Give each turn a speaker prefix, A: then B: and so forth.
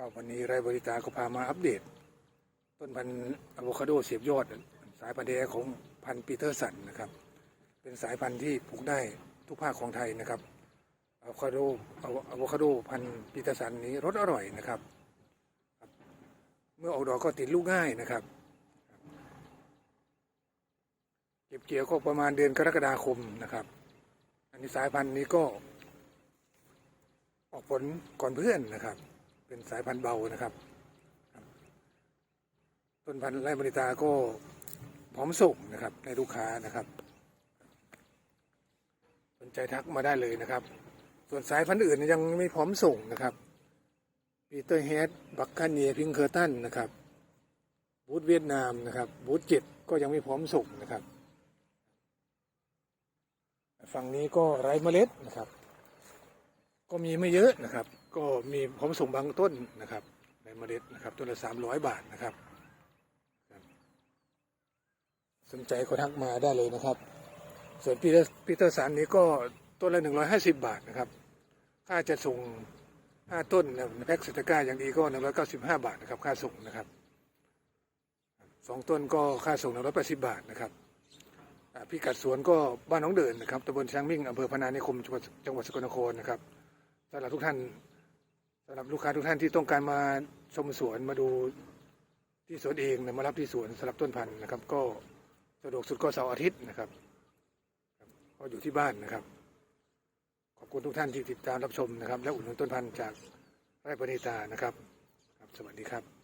A: ครับวันนี้ไรบริตาก็พามาอัปเดต ต้นพันธุ์อะโวคาโดเสียบยอด สายพันธุ์แท้ของพันธุ์ปีเตอร์สันนะครับ เป็นสายพันธุ์ที่ปลูกได้ทุกภาคของไทยนะครับอะโวคาโดอะโวคาโดพันธุ์ปีเตอร์สันนี้รสอร่อยนะครับ เมื่อออกดอกก็ติดลูกง่ายนะครับ เก็บเกี่ยวก็ประมาณเดือนกรกฎาคมนะครับ อันนี้สายพันธุ์นี้ก็ออกผลก่อนเพื่อนนะครับ เป็นสายพันธุ์เบานะครับ ต้นพันธุ์ไร่บริตาก็พร้อมส่งนะครับในลูกค้านะครับ สนใจทักมาได้เลยนะครับ ส่วนสายพันธุ์อื่นยังไม่พร้อมส่งนะครับปีเตอร์เฮดบัคคาเนียพิงเคอร์ตันนะครับบูธเวียดนามนะครับบูธเจ็ดก็ยังไม่พร้อมส่งนะครับฝั่งนี้ก็ไร้เมล็ดนะครับ ก็มีไม่เยอะนะครับ ก็มีพร้อมส่งบางต้นนะครับ ในเมล็ดนะครับต้นละสามร้อยบาทนะครับสนใจก็ทักมาได้เลยนะครับ ส่วนปีเตอร์ปีเตอร์สันนี้ก็ต้นละหนึ่งร้อยห้าสิบบาทนะครับ ค่าจะส่งห้าต้นนะแพ็กเซตก้าอย่างดีก็หนึ่งร้อยเก้าสิบห้าบาทนะครับ ค่าส่งนะครับสองต้นก็ค่าส่งหนึ่งร้อยแปดสิบบาทนะครับอ่าพิกัดสวนก็บ้านน้องเดินนะครับตำบลช้างมิ่งอำเภอพนานิคมจังหวัดจังหวัดสกลนครนะครับสำหรับทุกท่าน สำหรับลูกค้าทุกท่านที่ต้องการมาชมสวนมาดูที่สวนเองนะมารับที่สวนสำหรับต้นพันธุ์นะครับ ก็สะดวกสุดก็เสาร์อาทิตย์นะครับก็อยู่ที่บ้านนะครับ ขอบคุณทุกท่านที่ติดตามรับชมนะครับ และอุดหนุนต้นพันธุ์จากไร่ปณิตานะครับ ครับ สวัสดีครับ